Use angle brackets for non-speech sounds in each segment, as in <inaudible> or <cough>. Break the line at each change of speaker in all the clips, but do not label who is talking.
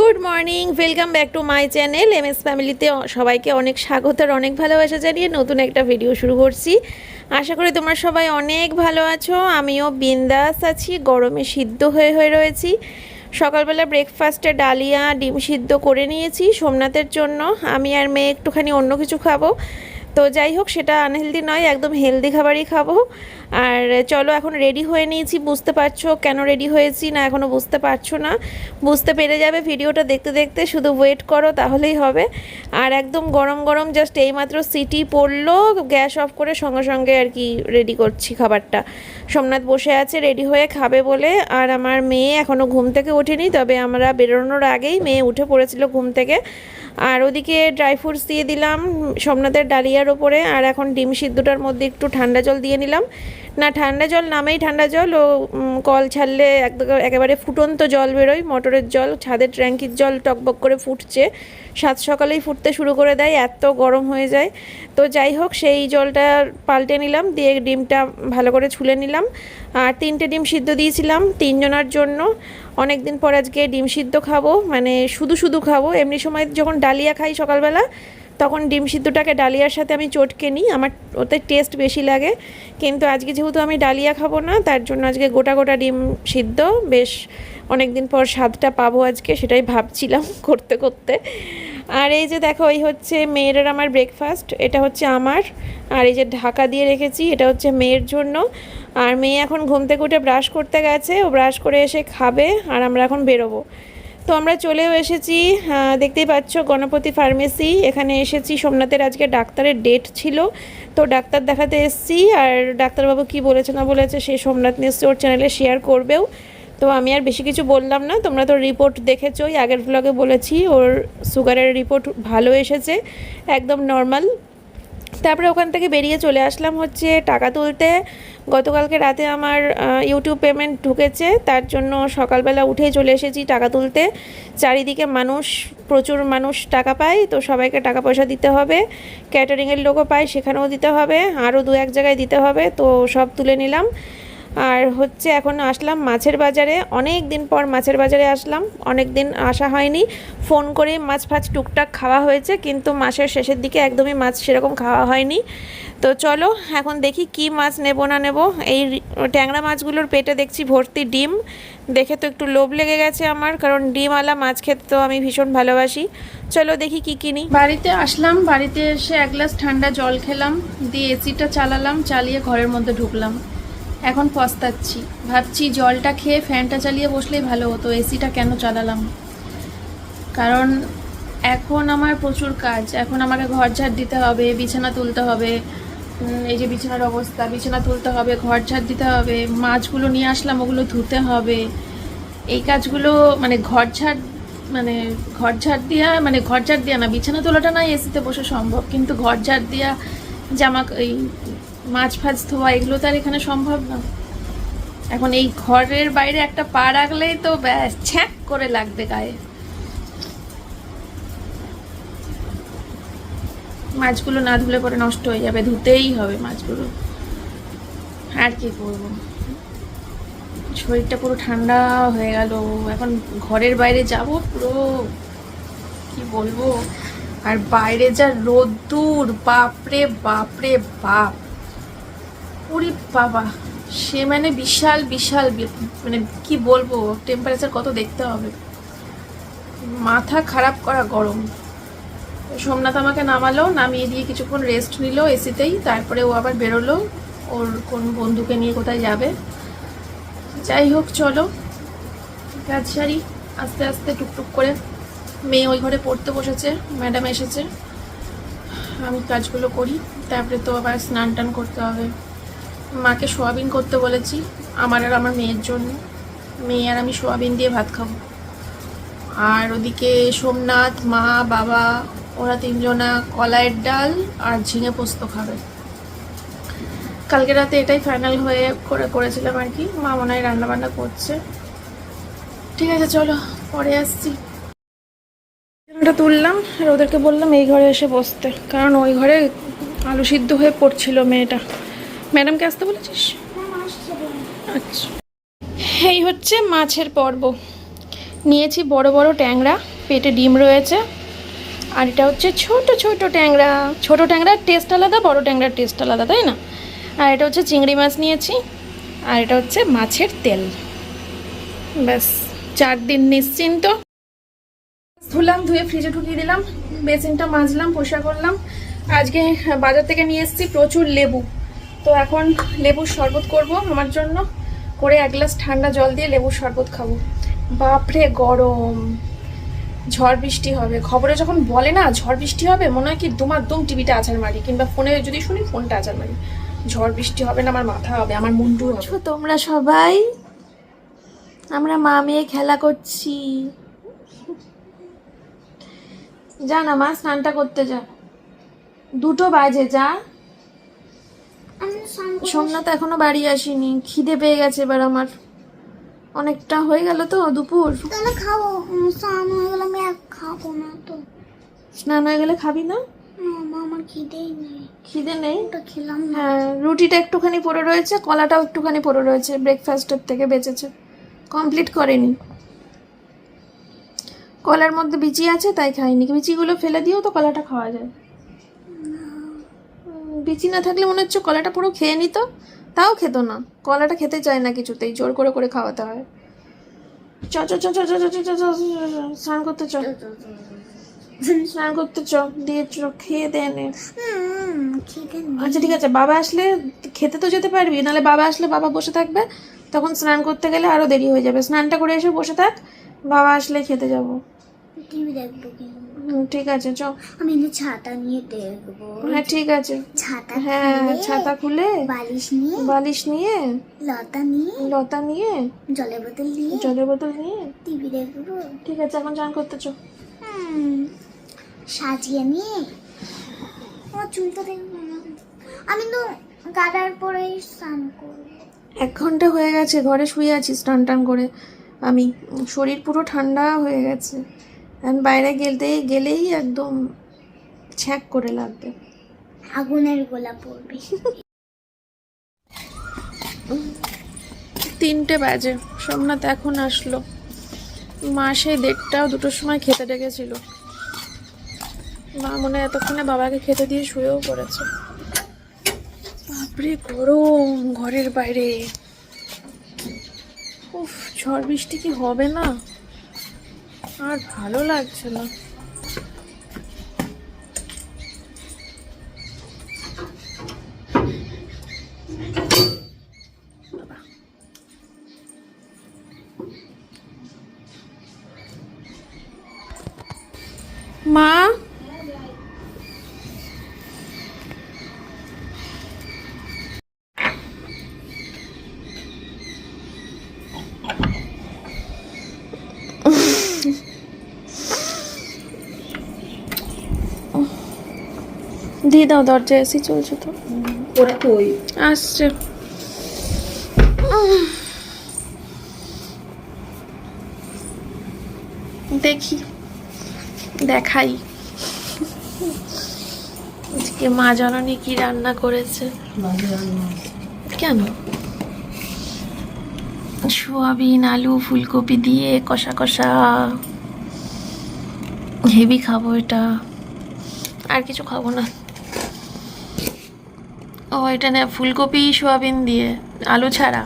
Good morning, welcome back to my channel M S ফ্যামিলিতে সবাইকে অনেক স্বাগত আর অনেক ভালোবাসা জানিয়ে নতুন একটা ভিডিও শুরু করছি। আশা করি তোমরা সবাই অনেক ভালো আছো, আমিও বিন্দাস আছি, গরমে সিদ্ধ হয়ে হয়ে রয়েছি। সকালবেলা ব্রেকফাস্টে ডালিয়া, ডিম সিদ্ধ করে নিয়েছি সোমনাথের জন্য, আমি আর মেয়ে একটুখানি অন্য কিছু খাব। তো যাই হোক, সেটা আনহেলদি নয়, একদম হেলদি খাবারই খাব। আর চলো এখন রেডি হয়ে নিয়েছি, বুঝতে পারছ কেন রেডি হয়েছি না এখনও বুঝতে পারছ না। বুঝতে পেরে যাবে, ভিডিওটা দেখতে দেখতে শুধু ওয়েট করো, তাহলেই হবে। আর একদম গরম গরম জাস্ট এইমাত্র সিটি পড়ল গ্যাস অফ করে সঙ্গে সঙ্গে আর কি রেডি করছি খাবারটা। সোমনাথ বসে আছে রেডি হয়ে খাবে বলে। আর আমার মেয়ে এখনও ঘুম থেকে ওঠেনি, তবে আমরা বেরোনোর আগেই মেয়ে উঠে পড়েছিল ঘুম থেকে। আর ওদিকে ড্রাই ফ্রুটস দিয়ে দিলাম সোমনাথের ডালিয়ার ওপরে। আর এখন ডিম সিদ্ধটার মধ্যে একটু ঠান্ডা জল দিয়ে নিলাম। না, ঠান্ডা জল নামেই ঠান্ডা জল, ও কল ছাড়লে একেবারে ফুটন্ত জল বেরোয়, মোটরের জল, ছাদের ট্যাঙ্কির জল টকবক করে ফুটছে। সাত সকালেই ফুটতে শুরু করে দেয়, এত গরম হয়ে যায়। তো যাই হোক, সেই জলটা পাল্টে নিলাম, দিয়ে ডিমটা ভালো করে ছুলে নিলাম। আর তিনটে ডিম সিদ্ধ দিয়েছিলাম তিনজনার জন্য। অনেক দিন পর আজকে ডিম সিদ্ধ খাব মানে শুধু শুধু খাব। এমনি সময় যখন ডালিয়া খাই সকালবেলা তখন ডিম সিদ্ধটাকে ডালিয়ার সাথে আমি চটকে নিই, আমার ওতে টেস্ট বেশি লাগে। কিন্তু আজকে যেহেতু আমি ডালিয়া খাব না, তার জন্য আজকে গোটা গোটা ডিম সিদ্ধ। বেশ অনেক দিন পর স্বাদটা পাবো আজকে, সেটাই ভাবছিলাম <laughs> করতে করতে। আর এই যে দেখো, এই হচ্ছে মেয়েরার আমার ব্রেকফাস্ট এটা হচ্ছে আমার। আর এই যে ঢাকা দিয়ে রেখেছি, এটা হচ্ছে মেয়ের জন্য। আর মেয়ে এখন ঘুম থেকে উঠে ব্রাশ করতে গেছে, ও ব্রাশ করে এসে খাবে, আর আমরা এখন বেরোবো। তো আমরা চলেও এসেছি দেখতেই পাচ্ছ গণপতি ফার্মেসি। এখানে এসেছি, সোমনাথের আজকে ডাক্তারের ডেট ছিল। তো ডাক্তার দেখাতে এসেছি, আর ডাক্তারবাবু কি বলেছে না বলেছে সে সোমনাথ নিশ্চয় ওর চ্যানেলে শেয়ার করবেও। তো আমি আর বেশি কিছু বললাম না, তোমরা তো রিপোর্ট দেখেছোই। আগের ব্লগে বলেছি, ওর সুগারের রিপোর্ট ভালো এসেছে, একদম নর্মাল তারপরে ওখান থেকে বেরিয়ে চলে আসলাম হচ্ছে টাকা তুলতে। গতকালকে রাতে আমার ইউটিউব পেমেন্ট ঢুকেছে। তার জন্য সকালবেলা উঠেই চলে এসেছি টাকা তুলতে। চারিদিকে মানুষ, প্রচুর মানুষ টাকা পায়, তো সবাইকে টাকা পয়সা দিতে হবে। ক্যাটারিংয়ের লোকও পায়, সেখানেও দিতে হবে। আরও দু এক জায়গায় দিতে হবে, তো সব তুলে নিলাম। আর হচ্ছে এখন আসলাম মাছের বাজারে। অনেক দিন পর মাছের বাজারে আসলাম। অনেক দিন আসা হয়নি। ফোন করে মাছ ফাছ টুকটাক খাওয়া হয়েছে, কিন্তু মাসের শেষের দিকে একদমই মাছ সেরকম খাওয়া হয়নি। তো চলো, এখন দেখি কি মাছ নেব না নেব। এই ট্যাংরা মাছগুলোর পেটে দেখছি ভর্তি ডিম। দেখে তো একটু লোভ লেগে গেছে আমার, কারণ ডিমওয়ালা মাছ খেতে তো আমি ভীষণ ভালোবাসি। চলো দেখি কি কিনি।
বাড়িতে আসলাম, বাড়িতে এসে এক গ্লাস ঠান্ডা জল খেলাম, দিয়ে এসিটা চালালাম, চালিয়ে ঘরের মধ্যে ঢুকলাম। এখন পস্তাচ্ছি। ভাবছি জলটা খেয়ে ফ্যানটা চালিয়ে বসলেই ভালো হতো, এসিটা কেন চালালাম? কারণ এখন আমার প্রচুর কাজ, এখন আমাকে ঘর ঝাড় দিতে হবে, বিছানা তুলতে হবে এই যে বিছানার অবস্থা, বিছানা তুলতে হবে, ঘর ঝাড় দিতে হবে, মাছগুলো নিয়ে আসলাম, ওগুলো ধুতে হবে। এই কাজগুলো মানে ঘর ঝাড় মানে ঘর ঝাড় দেওয়া মানে ঘর ঝাড় দেওয়া না, বিছানা তোলাটা না এসিতে বসে সম্ভব, কিন্তু ঘর ঝাড় দেওয়া জামা, এই মাছ ফাছ ধোয়া, এগুলো তো আর এখানে সম্ভব না। এখন এই ঘরের বাইরে একটা পা রাখলেই তো ব্যাস, ছ্যাক করে লাগবে গায়ে। মাছগুলো না ধুলে পরে নষ্ট হয়ে যাবে, ধুতেই হবে মাছগুলো। আর কি করব? শরীরটা পুরো ঠান্ডা হয়ে গেল। এখন ঘরের বাইরে যাব পুরো, কি বলব? আর বাইরে যা রোদ্দুর, বাপরে বাপরে, বাপ। উরি বাবা, সে মানে বিশাল বিশাল মানে কি বলব? টেম্পারেচার কত দেখতে হবে? মাথা খারাপ করা গরম। সোমনাথ আমাকে নামালো, নামিয়ে দিয়ে কিছুক্ষণ রেস্ট নিল এসিতেই তারপরে ও আবার বেরোলো। ওর কোন বন্ধুকে নিয়ে কোথায় যাবে? যাই হোক, চলো। কাজ সারি, আস্তে আস্তে টুকটুক করে। মেয়ে ওই ঘরে পড়তে বসেছে ম্যাডাম এসেছে। আমি কাজগুলো করি, তারপরে তো আবার স্নান টান করতে হবে। মাকে সোয়াবিন করতে বলেছি, আমার আর আমার মেয়ের জন্য। মেয়ে আর আমি সোয়াবিন দিয়ে ভাত খাব। আর ওদিকে সোমনাথ, মা, বাবা ওরা তিনজনা কলাইয়ের ডাল আর ঝিঙে পোস্ত খাবে। কালকে রাতে এটাই ফাইনাল হয়ে করে করেছিলাম আর কি। মা মনে হয় রান্না বান্না করছে। ঠিক আছে, চলো, পরে আসছি।
ওটা তুললাম, আর ওদেরকে বললাম এই ঘরে এসে বসতে। কারণ ওই ঘরে আলু সিদ্ধ হয়ে পড়ছিল মেয়েটা। ম্যাডামকে আসতে বলেছিস? আচ্ছা। এই হচ্ছে মাছের পর্ব। নিয়েছি বড় বড় ট্যাংরা, পেটে ডিম রয়েছে। আর এটা হচ্ছে ছোট ছোট ট্যাংরা। ছোট ট্যাংরার টেস্ট আলাদা, বড় ট্যাংরার টেস্ট আলাদা, তাই না? আর এটা হচ্ছে চিংড়ি মাছ নিয়েছি। আর এটা হচ্ছে মাছের তেল। ব্যাস চার দিন নিশ্চিন্ত। ধুলাম, ধুয়ে ফ্রিজে ঢুকিয়ে দিলাম বেসিনটা মাজলাম পরিষ্কার করলাম। আজকে বাজার থেকে নিয়ে এসেছি প্রচুর লেবু। তো এখন লেবুর শরবত করব আমার জন্য। করে এক গ্লাস ঠান্ডা জল দিয়ে লেবুর শরবত খাব। বাপরে, গরম! ঝড় বৃষ্টি হবে। খবরে যখন বলে না ঝড় বৃষ্টি হবে মনে হয় কি দুমার দুম টিভিটা আছাড় মারি কিংবা ফোনে যদি শুনি ফোনটা আছাড় মারি। ঝড় বৃষ্টি হবে না আমার মাথা হবে আমার মুন্ডু হবে। তোমরা সবাই আমরা মা মেয়ে খেলা করছি। যা না মা স্নানটা করতে যা। দুটো বাজে যা। সোমনাথ এখনও বাড়ি আসেনি খিদে পেয়ে গেছে এবার আমার। অনেকটা হয়ে গেল তো দুপুর।
তাহলে খাব স্নান হয়ে গেলে আমি আর খাব না তো।
স্নান হয়ে গেলে খাবি না?
আমার খিদেই নেই।
খিদে নেই?
ওটা খেলাম
হ্যাঁ রুটিটা একটুখানি পড়ে রয়েছে কলাটাও একটুখানি পড়ে রয়েছে ব্রেকফাস্টের থেকে বেঁচেছে। কমপ্লিট করেনি। কলার মধ্যে বিচি আছে তাই খাইনি। বিচিগুলো ফেলে দিয়েও তো কলাটা খাওয়া যায়। বিচি না থাকলে মনে হচ্ছে কলাটা পুরো খেয়ে নিত তাও খেত না। কলাটা খেতে চায় না কিছুতেই, জোর করে করে খাওয়াতে হয়। চ চ চ চ চ চ চ চ চ, স্নান করতে চ। স্নান করতে চ, দিয়ে চ, খেয়ে দে নে। আচ্ছা ঠিক আছে, বাবা আসলে খেতে তো যেতে পারবি, নাহলে বাবা আসলে বাবা বসে থাকবে, তখন স্নান করতে গেলে আরও দেরি হয়ে যাবে। স্নানটা করে এসে বসে থাক, বাবা আসলে খেতে যাব।
টিভি দেখব
ঠিক আছে চ।
আমি কিন্তু ছাতা নিয়ে দেখব।
হ্যাঁ ঠিক আছে।
ছাতা
হ্যাঁ ছাতা খুলে
বালিশ নিয়ে
বালিশ নিয়ে
লতা নিয়ে
লতা নিয়ে
জলের বোতল নিয়ে
জলের বোতল নিয়ে।
টিভি দেখব।
ঠিক আছে এখন চান করতে চ।
সাজিয়ে নিয়ে। আমার চুলটা দেখব না। আমি তো গাডার পরেই স্নান করব।
এক ঘণ্টা হয়ে গেছে ঘরে শুয়ে আছি স্নান টান করে। আমি শরীর পুরো ঠান্ডা হয়ে গেছে। বাইরে গেলেই গেলেই একদম ছ্যাক করে লাগবে।
আগুনের গোলা পড়বে।
তিনটে বাজে। সোমনাথ এখন আসলো। মা সেই দেড়টা দুটোর সময় খেতে ডেকেছিল। মা মনে হয় এতক্ষণে বাবাকে খেতে দিয়ে শুয়েও পড়েছে। বাপরে গরম ঘরের বাইরে। উফ ঝড় বৃষ্টি কি হবে না? আর ভালো লাগছে না। মা দিয়ে দাও দরজা এসি চলছে তো।
ওরা কই?
আসছে। দেখি দেখাই। আজকে মা জননী কি রান্না করেছে? কেন? সোয়াবিন আলু ফুলকপি দিয়ে কষা কষা। হেভি খাব এটা। আর কিছু খাব না। ও এটা না ফুলকপি সোয়াবিন দিয়ে আলু ছাড়া।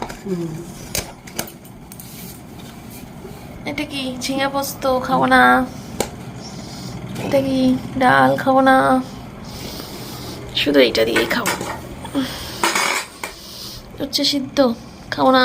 এটা কি ঝিঙে পোস্ত খাব না? এটা কি ডাল খাব না? শুধু এইটা দিয়েই খাব। হচ্ছে সিদ্ধ খাব না।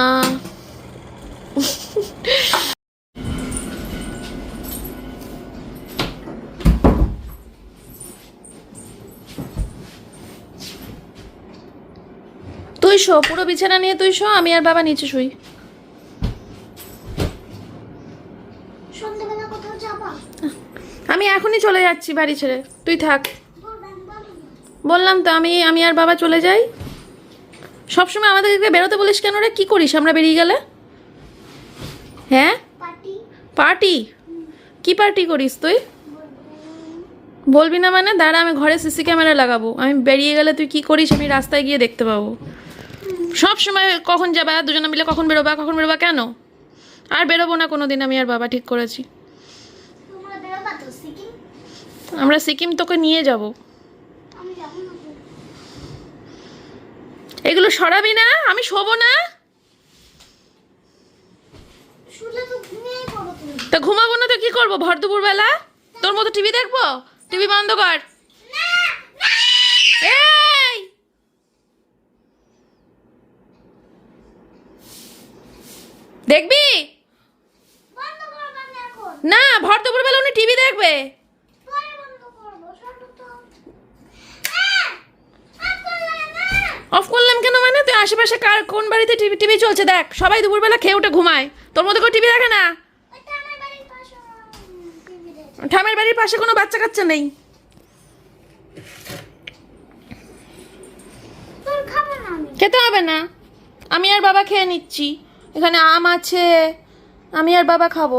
তুই শো পুরো বিছানা নিয়ে তুই শো আমি আর বাবা নিচে শুই। আমি এখনই চলে যাচ্ছি বাড়ি ছেড়ে তুই থাক। বললাম তো আমি আমি আর বাবা চলে যাই। সবসময় আমাদেরকে বেরোতে বলিস কেন রে? কি করিস আমরা বেরিয়ে গেলে? হ্যাঁ?
পার্টি?
পার্টি? কি পার্টি করিস তুই? বলবি না মানে? দাঁড়া আমি ঘরে সিসি ক্যামেরা লাগাবো। আমি বেরিয়ে গেলে তুই কি করিস? আমি রাস্তায় গিয়ে দেখতে পাবো। সব সময় কখন যাবা? দুজনে মিলে কখন বেরোবা? কখন বেরোবা কেন? আর বেরোবো না কোনো দিন আমি আর বাবা ঠিক করেছি। আমরা সিকিম তোকে নিয়ে যাব। এগুলো সরাবি না? আমি শোবো না?
তা
ঘুমাবো না তো কি করব? ভর দুপুর বেলা তোর মতো টিভি দেখব? টিভি বন্ধ কর এই দেখবি?
না
ভর দুপুর বেলা উনি টিভি দেখবে। অফ করলাম কেন মানে? তুই আশেপাশে কার কোন বাড়িতে টিভি টিভি চলছে দেখ। সবাই দুপুরবেলা খেয়ে উঠে ঘুমায়। তোর মধ্যে করে টিভি দেখে না? ঠামের বাড়ির পাশে কোনো বাচ্চা কাচ্চা নেই। খেতে হবে না। আমি আর বাবা খেয়ে নিচ্ছি। এখানে আম আছে, আমি আর বাবা খাব।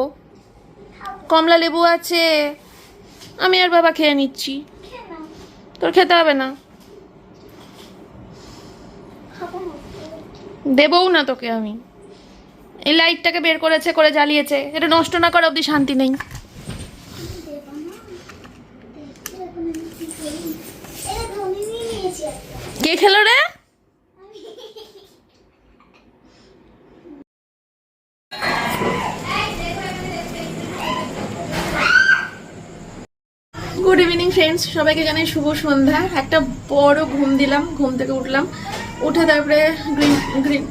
কমলা লেবু আছে, আমি আর বাবা খেয়ে নিচ্ছি। তোর খেতে হবে না। দেবও না তোকে আমি। এই লাইটটাকে বের করেছে, করে জ্বালিয়েছে। এটা নষ্ট না করা অবধি শান্তি নেই
দেবো না দেখতে এখন আমি কি করি এটা ধনী নিয়ে নিয়েছি একটা
কে খেলো রে
আমি
গুড ইভিনিং ফ্রেন্ডস সবাইকে জানাই শুভ সন্ধ্যা। একটা বড় ঘুম দিলাম ঘুম থেকে উঠলাম। উঠে তারপরে গ্রিন গ্রিন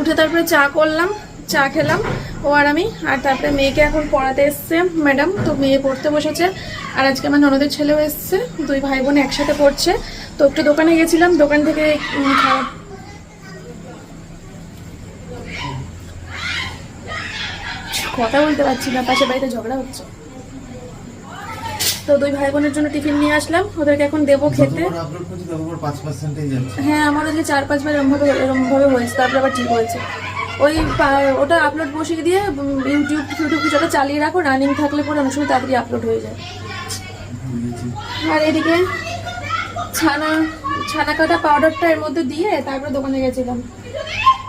উঠে তারপরে চা করলাম চা খেলাম। ও আর আমি আর তারপরে মেয়েকে এখন পড়াতে এসছে ম্যাডাম তো মেয়ে পড়তে বসেছে আর আজকে আমার ননদের ছেলেও এসছে। দুই ভাই বোন একসাথে পড়ছে। তো একটু দোকানে গেছিলাম দোকান থেকে উম, কথা বলতে পারছি না পাশে বাড়িতে ঝগড়া হচ্ছে। তো দুই ভাই বোনের জন্য টিফিন নিয়ে আসলাম ওদেরকে এখন দেবো খেতে। হ্যাঁ আমার ওদিকে চার পাঁচবার এরমভাবে এরমভাবে হয়েছে তারপরে আবার ঠিক হয়েছে। ওই ওটা আপলোড বসিয়ে দিয়ে ইউটিউব ইউটিউব কিছুটা চালিয়ে রাখো রানিং থাকলে পরে অনেক সময় তাড়াতাড়ি আপলোড হয়ে যায়। আর এদিকে ছানা ছানা কাটা পাউডারটা এর মধ্যে দিয়ে তারপরে দোকানে গেছিলাম।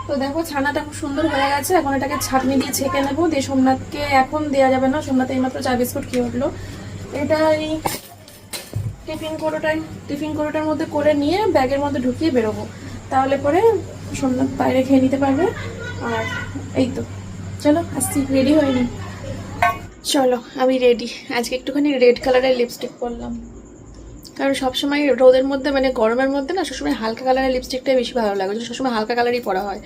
তো দেখো, ছানাটা খুব সুন্দর হয়ে গেছে। এখন এটাকে ছাঁকনি দিয়ে ছেঁকে নেব। দিয়ে সোমনাথকে এখন দেওয়া যাবে না। সোমনাথ এইমাত্র চা বিস্কুট খেয়ে উঠল। এটা এই টিফিন কোটোটাই টিফিন কোটোটার মধ্যে করে নিয়ে ব্যাগের মধ্যে ঢুকিয়ে বেরোবো। তাহলে পরে সোমনাথ বাইরে খেয়ে নিতে পারবে। আর এই তো। চলো, আসছি। রেডি হয়নি। চলো, আমি রেডি। আজকে একটুখানি রেড কালারের লিপস্টিক পরলাম। কারণ সবসময় রোদের মধ্যে মানে গরমের মধ্যে না সবসময় হালকা কালারের লিপস্টিকটাই বেশি ভালো লাগে। সবসময় হালকা কালারই পরা হয়।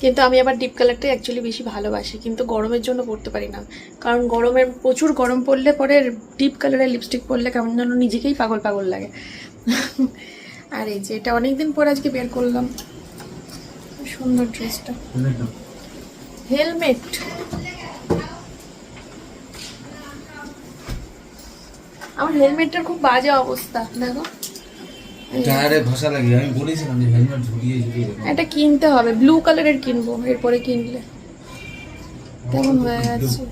কিন্তু আমি আবার ডিপ কালারটাই অ্যাকচুয়ালি বেশি ভালোবাসি। কিন্তু গরমের জন্য পরতে পারি না। কারণ গরমের প্রচুর গরম পড়লে পরে ডিপ কালারের লিপস্টিক পরলে কেমন যেন নিজেকেই পাগল পাগল লাগে। <laughs> আর এই যে এটা অনেকদিন পর আজকে বের করলাম। সুন্দর ড্রেসটা হেলমেট আমার হেলমেটটার খুব বাজে অবস্থা দেখো।
টায়ারে ঘষা লাগে আমি বলেছিলাম যে হেলমেট ঝুলিয়ে ঝুলিয়ে
এটা কিনতে হবে ব্লু কালারের কিনবো এরপরে কিনলে। কেমন হয়ে গেছে?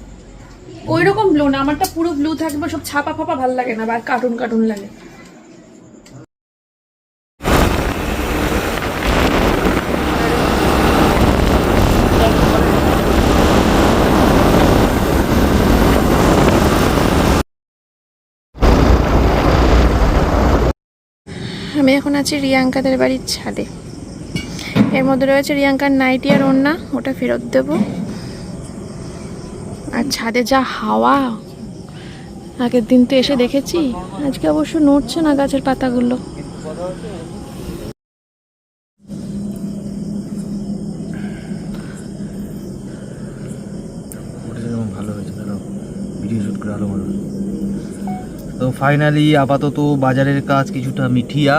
ওই রকম ব্লু না আমারটা পুরো ব্লু থাকবে সব ছাপা ফাপা ভালো লাগে না বা কার্টুন কার্টুন লাগে। আমি এখন আছি রিয়াঙ্কাদের বাড়ির ছাদে। এর মধ্যে রয়েছে রিয়াঙ্কার নাইটি আর ওড়না, ওটা ফেরত দেব। আর ছাদে যা হাওয়া, আগের দিন তো এসে দেখেছি, আজকে অবশ্য নড়ছে না গাছের পাতাগুলো।
তো ফাইনালি আপাতত বাজারের কাজ কিছুটা মিঠিয়া।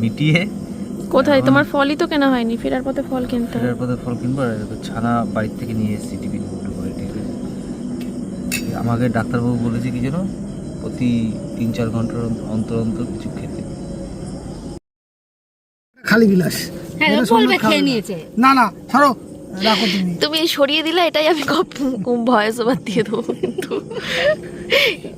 মিটিয়ে
কোথায়? তোমার ফলই তো কেনা হয়নি ফেরার পথে ফল কিনতে
ফেরার পথে ফল কিনবো আর ছানা বাড়ির থেকে নিয়ে এসেছি টিফিন করে করে ঠিক আছে? আমাকে ডাক্তারবাবু বলেছে কি যেন প্রতি তিন চার ঘণ্টার অন্তর অন্তর কিছু খেতে।
খালি বিলাস।
হ্যাঁ
খাবে
খেয়ে
না।
নিয়েছে।
না না ছাড়ো তুমি।
তুমি সরিয়ে দিলে এটাই আমি ভয়েস ওভার দিয়ে দেবো কিন্তু।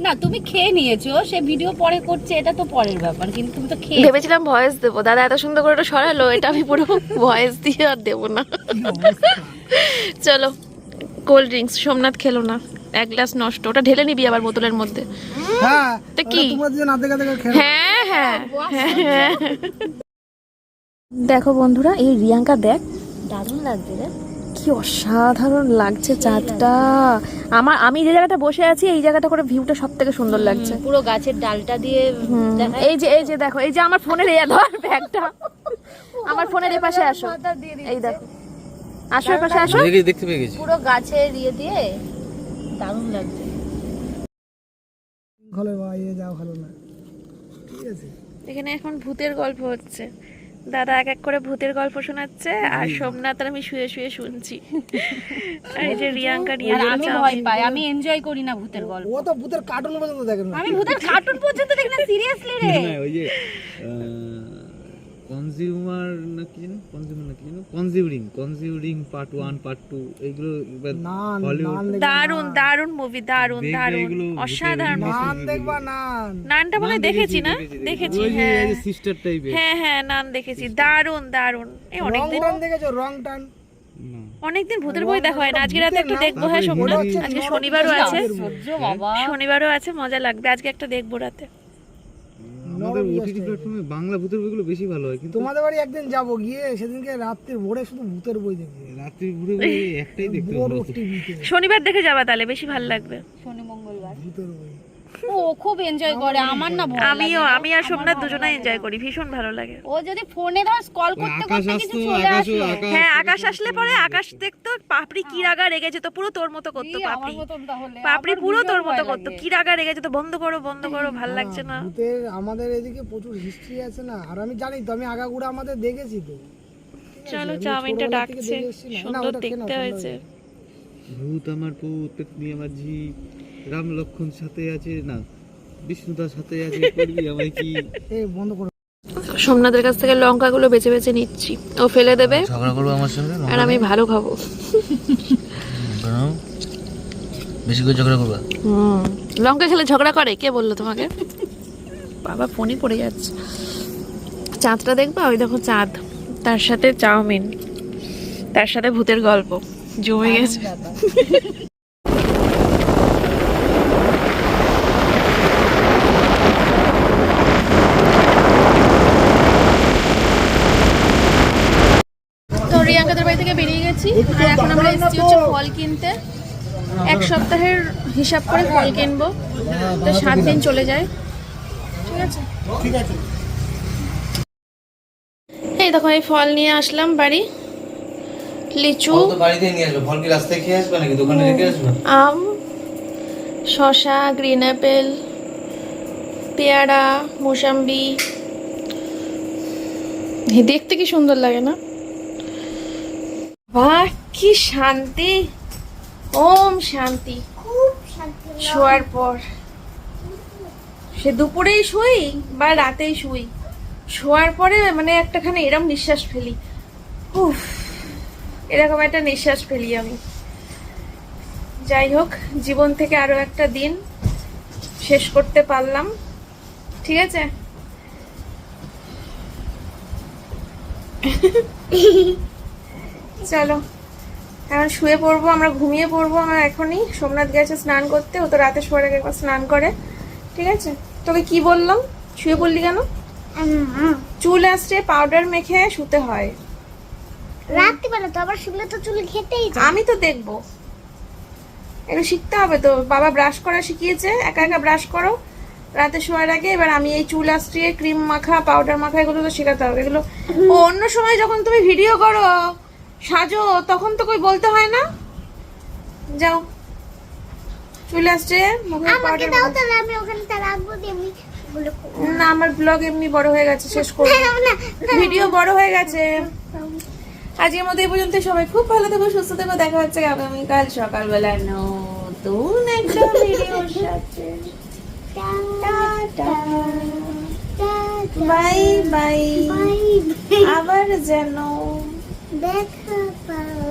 না তুমি খেয়ে নিয়েছো সে ভিডিও পরে করছে এটা তো পরের ব্যাপার কিন্তু তুমি তো খেয়ে
ভেবেছিলাম ভয়েস দেবো। দাদা এত সুন্দর করে ওটা সরালো এটা আমি পুরো ভয়েস দিয়ে আর দেবো না। চলো কোল্ড ড্রিঙ্কস সোমনাথ খেলো না। এক গ্লাস নষ্ট ওটা ঢেলে নিবি আবার বোতলের মধ্যে।
হ্যাঁ
তা কি? হ্যাঁ হ্যাঁ হ্যাঁ। দেখো বন্ধুরা এই রিয়াঙ্কা দেখ
দারুণ লাগছে রে।
কি অসাধারণ লাগছে চাঁদটা। আমার আমি যে জায়গাটা বসে আছি এই জায়গাটা করে ভিউটা সব থেকে সুন্দর লাগছে।
পুরো গাছের ডালটা দিয়ে
এই যে এই যে দেখো এই যে আমার ফোনের এই ধর ব্যাগটা। আমার ফোনের এ পাশে আসো এই দেখো। আসো পাশে আসো।
দেখে দেখতে পেয়ে গেছি।
পুরো গাছের ইয়ে দিয়ে দারুণ লাগছে।
ভালো না। ঠিক আছে।
এখানে এখন ভূতের গল্প হচ্ছে। দাদা এক এক করে ভূতের গল্প শোনাচ্ছে আর সোমনাথ আর আমি শুয়ে শুয়ে শুনছি। আর <laughs> এই যে রিয়াঙ্কা
রিয়া আমি ভয় পাই আমি এনজয় করি না ভূতের গল্প।
ও তো ভূতের কার্টুন পর্যন্ত দেখেন না।
আমি ভূতের কার্টুন পর্যন্ত দেখি না সিরিয়াসলি রে।
ওই যে কনজিউমার না কি জানো কনজিউমার না কি জানো conjuring conjuring part one part two
দেখবা
দারুণ দারুণ মুভি
দারুণ দারুণ
অসাধারণ
নান দেখবা নান।
নানটা মনে দেখেছি না? দেখেছি হ্যাঁ।
সিস্টার টাইপের
হ্যাঁ হ্যাঁ নান দেখেছি। দারুণ দারুণ এই
রং
অনেকদিন
টান দেখেছ? রং টান।
অনেকদিন ভূতের বই দেখা হয় না। আজকে রাতে একটু দেখব হ্যাঁ সোমনাথ আজকে শনিবারও আছে। শনিবারও আছে মজা লাগবে। আজকে একটা দেখব রাতে।
আমাদের ওটিটি প্ল্যাটফর্মে বাংলা ভূতের বইগুলো বেশি ভালো হয় কিন্তু
তোমাদের বাড়ি একদিন যাব গিয়ে সেদিনকে রাত্রে ভোরে শুধু ভূতের বই দেখবে।
রাত্রি ভোরে বই একটাই দেখতে
শনিবার দেখে যাবা তাহলে বেশি ভালো লাগবে।
শনি মঙ্গলবার।
ভূতের বই।
ও খুব এনজয় করে আমার না ভয়
আমিও আমি আর সোমনাথ দুজনে এনজয় করি ভীষণ ভালো লাগে।
ও যদি ফোনে ধর কল করতে করতে কিছু চলে
আকাশ
হ্যাঁ আকাশ আসলে পরে আকাশ দেখতো পাপড়ি কি রাগা রেগে যেত পুরো তোর মতো করতো পাপড়ি। পাপড়ি পুরো তোর মতো করতো। কি রাগা রেগে যেত বন্ধ করো বন্ধ করো ভালো লাগছে না।
আমাদের এদিকে প্রচুর হিস্ট্রি আছে না আর আমি জানি তো আমি আগাগুড়া আমাদের দেখেছি তো।
চলো চাউমিনটা ডাকছে। সুন্দর দেখতে হয়েছে।
ভূত আমার পুত পেতনি আমার ঝি রাম লক্ষণ সাথে আছে না বিষ্ণুদার সাথে আছে <laughs> করবি আমায় কি?
এই বন্ধ করো।
সোমনাথের কাছ থেকে লঙ্কাগুলো বেছে বেছে নিচ্ছি। ও ফেলে দেবে
ঝগড়া করব আমার সঙ্গে
আর আমি ভালো খাব।
বেশি করে ঝগড়া করবা?
হুম লঙ্কা খেলে ঝগড়া করে? কে বলল তোমাকে? বাবা ফোনই পড়ে যাচ্ছে। চাঁদটা দেখবা? ওই দেখো চাঁদ। তার সাথে চাউমিন। তার সাথে ভূতের গল্প। জমে গেছে <laughs> তো রিয়াঙ্কাদের বাড়ি থেকে বেরিয়ে গেছি আর এখন আমরা এসেছি হচ্ছে ফল কিনতে। এক সপ্তাহের হিসাব করে ফল কিনবো। তো সাত দিন চলে যায়। ঠিক আছে?
ঠিক আছে।
এই দেখো এই ফল নিয়ে আসলাম বাড়ি। লিচু।
তো বাড়িতে নিয়ে আসবে। ফল কি রাস্তায় খেয়ে আসবে নাকি দোকানে রেখে আসবে?
আম শসা গ্রিন অ্যাপেল পেয়ারা মোসাম্বি। দেখতে কি সুন্দর লাগে না? বাহ কি শান্তি। ওম শান্তি।
খুব শান্তি
শোয়ার পর। সে দুপুরেই শুই বা রাতেই শুই। শোয়ার পরে মানে একটাখানে এরম নিঃশ্বাস ফেলি। উফ এরকম একটা নিঃশ্বাস ফেলি আমি। যাই হোক জীবন থেকে আরও একটা দিন শেষ করতে পারলাম। ঠিক আছে? <laughs> চলো। এখন শুয়ে পড়ব আমরা ঘুমিয়ে পড়ব আমরা এখনই। সোমনাথ গেছে স্নান করতে ও তো রাতে শোয়ার আগে একবার স্নান করে। ঠিক আছে? তোকে কি বললাম? শুয়ে পড়লি কেন? চুল আসছে পাউডার মেখে শুতে হয়।
রাত্রিবেলা তো আবার শুলে তো চুল খেতেই
আমি তো দেখব। একটু শিখতে হবে তো। বাবা ব্রাশ করা শিখিয়েছে একা একা ব্রাশ করো। রাতে শোয়ার আগে এবার আমি এই চুল আশ্রিয়ে ক্রিম মাখা পাউডার মাখা এগুলো তো শেখাতে হবে। এগুলো অন্য সময় যখন তুমি ভিডিও করো সাজো তখন তো কই বলতে হয় না। যাও। চলে আসছে মুখে
আমাকে
পাউডার
দাও তাহলে আমি ওখানে তা রাখব।
না আমার ব্লগ এমনি বড় হয়ে গেছে শেষ করব। ভিডিও বড় হয়ে গেছে। আজকের মতো এই পর্যন্ত সবাই খুব ভালো থেকো সুস্থ থেকো দেখা হচ্ছে আগামীকাল সকালবেলা নতুন একটা ভিডিওর সাথে। Bye
bye.
আবার যেন।
দেখা পাও